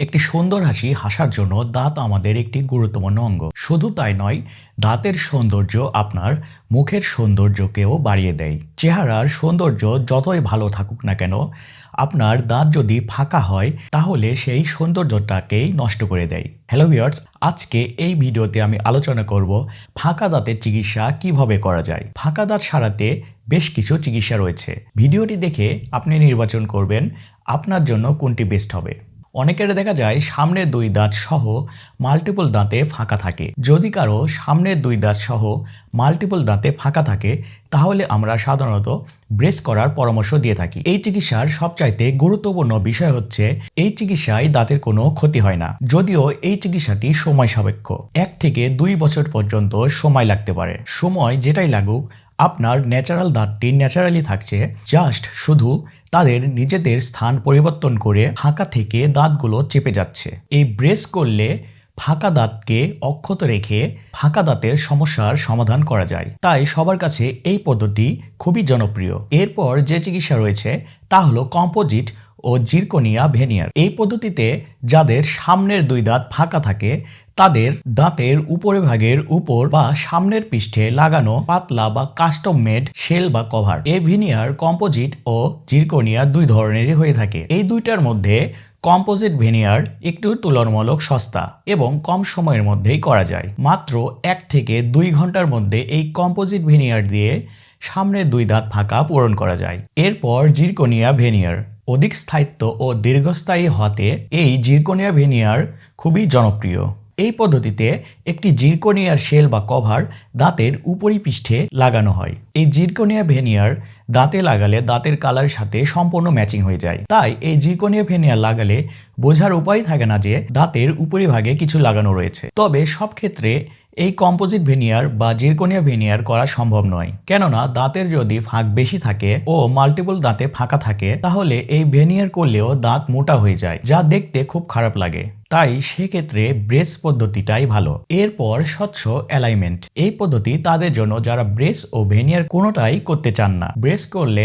একটি সুন্দর হাসি হাসার জন্য দাঁত আমাদের একটি গুরুত্বপূর্ণ অঙ্গ। শুধু তাই নয়, দাঁতের সৌন্দর্য আপনার মুখের সৌন্দর্যকেও বাড়িয়ে দেয়। চেহারার সৌন্দর্য যতই ভালো থাকুক না কেন, আপনার দাঁত যদি ফাঁকা হয়, তাহলে সেই সৌন্দর্যটাকেই নষ্ট করে দেয়। হ্যালো ভিউয়ার্স, আজকে এই ভিডিওতে আমি আলোচনা করব ফাঁকা দাঁতের চিকিৎসা কীভাবে করা যায়। ফাঁকা দাঁত সারাতে বেশ কিছু চিকিৎসা রয়েছে। ভিডিওটি দেখে আপনি নির্বাচন করবেন, আপনার জন্য কোনটি বেস্ট হবে। অনেকের দেখা যায় সামনের দুই দাঁত সহ মাল্টিপল দাঁতে ফাঁকা থাকে। যদি কারও সামনের দুই দাঁত সহ মাল্টিপল দাঁতে ফাঁকা থাকে, তাহলে আমরা সাধারণত ব্রেস করার পরামর্শ দিয়ে থাকি। এই চিকিৎসার সবচাইতে গুরুত্বপূর্ণ বিষয় হচ্ছে, এই চিকিৎসায় দাঁতের কোনো ক্ষতি হয় না। যদিও এই চিকিৎসাটি সময় সাপেক্ষ। এক থেকে দুই বছর পর্যন্ত সময় লাগতে পারে। সময় যেটাই লাগুক, আপনার ন্যাচারাল দাঁতটি ন্যাচারালি থাকছে, জাস্ট শুধু তাদের নিজেদের স্থান পরিবর্তন করে ফাঁকা থেকে দাঁতগুলো চেপে যাচ্ছে। এই ব্রেস করলে ফাঁকা দাঁতকে অক্ষত রেখে ফাঁকা দাঁতের সমস্যার সমাধান করা যায়। তাই সবার কাছে এই পদ্ধতি খুবই জনপ্রিয়। এরপর যে চিকিৎসা রয়েছে তা হলো কম্পোজিট ও জিরকোনিয়া ভেনিয়ার। এই পদ্ধতিতে যাদের সামনের দুই দাঁত ফাঁকা থাকে, তাদের দাঁতের উপরে ভাগের উপর বা সামনের পৃষ্ঠে লাগানো পাতলা বা কাস্টম মেড শেল বা কভার। এই ভিনিয়ার কম্পোজিট ও জিরকোনিয়া দুই ধরনেরই হয়ে থাকে। এই দুইটার মধ্যে কম্পোজিট ভেনিয়ার একটু তুলনামূলক সস্তা এবং কম সময়ের মধ্যেই করা যায়। মাত্র এক থেকে দুই ঘণ্টার মধ্যে এই কম্পোজিট ভেনিয়ার দিয়ে সামনে দুই দাঁত ফাঁকা পূরণ করা যায়। এরপর জিরকোনিয়া ভেনিয়ার। অধিক স্থায়িত্ব ও দীর্ঘস্থায়ী হতে এই জিরকোনিয়া ভেনিয়ার খুবই জনপ্রিয়। এই পদ্ধতিতে একটি জিরকোনিয়ার শেল বা কভার দাঁতের উপরি পৃষ্ঠে লাগানো হয়। এই জিরকোনিয়া ভেনিয়ার দাঁতে লাগালে দাঁতের কালারের সাথে সম্পূর্ণ ম্যাচিং হয়ে যায়। তাই এই জিরকোনিয়া ভেনিয়ার লাগালে বোঝার উপায় থাকে না যে দাঁতের উপরিভাগে কিছু লাগানো রয়েছে। তবে সব ক্ষেত্রে এই কম্পোজিট ভেনিয়ার বা জিরকোনিয়া ভেনিয়ার করা সম্ভব নয়। কেননা দাঁতের যদি ফাঁক বেশি থাকে ও মাল্টিপল দাঁতে ফাঁকা থাকে, তাহলে এই ভেনিয়ার করলেও দাঁত মোটা হয়ে যায়, যা দেখতে খুব খারাপ লাগে। তাই সেক্ষেত্রে ব্রেস পদ্ধতিটাই ভালো। এরপর স্বচ্ছ অ্যালাইনমেন্ট এই পদ্ধতি তাদের জন্য যারা ব্রেস ও ভেনিয়ার কোনোটাই করতে চান না। ব্রেস করলে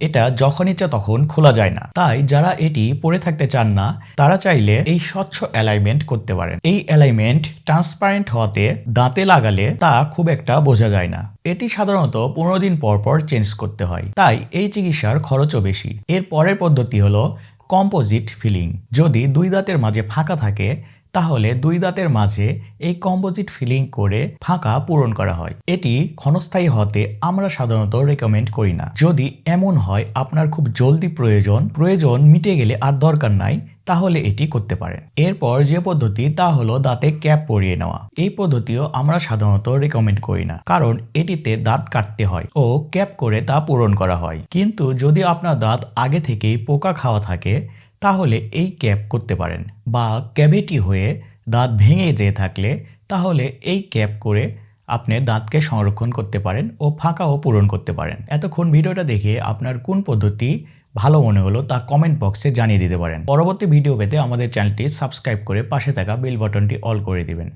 এটা যখন ইচ্ছা তখন খোলা যায় না। তাই যারা এটি পরে থাকতে চান না, তারা চাইলে এই স্বচ্ছ অ্যালাইনমেন্ট করতে পারেন। এই অ্যালাইনমেন্ট ট্রান্সপারেন্ট হওয়াতে দাঁতে লাগালে তা খুব একটা বোঝা যায় না। এটি সাধারণত পনেরো দিন পর পর চেঞ্জ করতে হয়। তাই এই চিকিৎসার খরচও বেশি। এর পরের পদ্ধতি হলো কম্পোজিট ফিলিং যদি দুই দাঁতের মাঝে ফাঁকা থাকে তাহলে দুই দাঁতের মাঝে এই কম্পোজিট ফিলিং করে ফাঁকা পূরণ করা হয়। এটি ক্ষণস্থায়ী হতে আমরা সাধারণত রেকমেন্ড করি না। যদি এমন হয় আপনার খুব জলদি প্রয়োজন প্রয়োজন মিটে গেলে আর দরকার নাই, তাহলে এটি করতে পারেন। এরপর যে পদ্ধতি, তা হলো দাঁতে ক্যাপ পরিয়ে নেওয়া। এই পদ্ধতিও আমরা সাধারণত রেকমেন্ড করি না, কারণ এটিতে দাঁত কাটতে হয় ও ক্যাপ করে তা পূরণ করা হয়। কিন্তু যদি আপনার দাঁত আগে থেকেই পোকা খাওয়া থাকে তাহলে এই ক্যাপ করতে পারেন বা ক্যাভিটি হয়ে দাঁত ভেঙে যেয়ে থাকলে তাহলে এই ক্যাপ করে আপনি দাঁতকে সংরক্ষণ করতে পারেন ও ফাঁকাও পূরণ করতে পারেন। এতক্ষণ ভিডিওটা দেখে আপনার কোন পদ্ধতি ভালো মনে হলো তা কমেন্ট বক্সে জানিয়ে দিতে পারেন। পরবর্তী ভিডিও পেতে আমাদের চ্যানেলটি সাবস্ক্রাইব করে পাশে থাকা বেল বাটনটি অল করে দিবেন।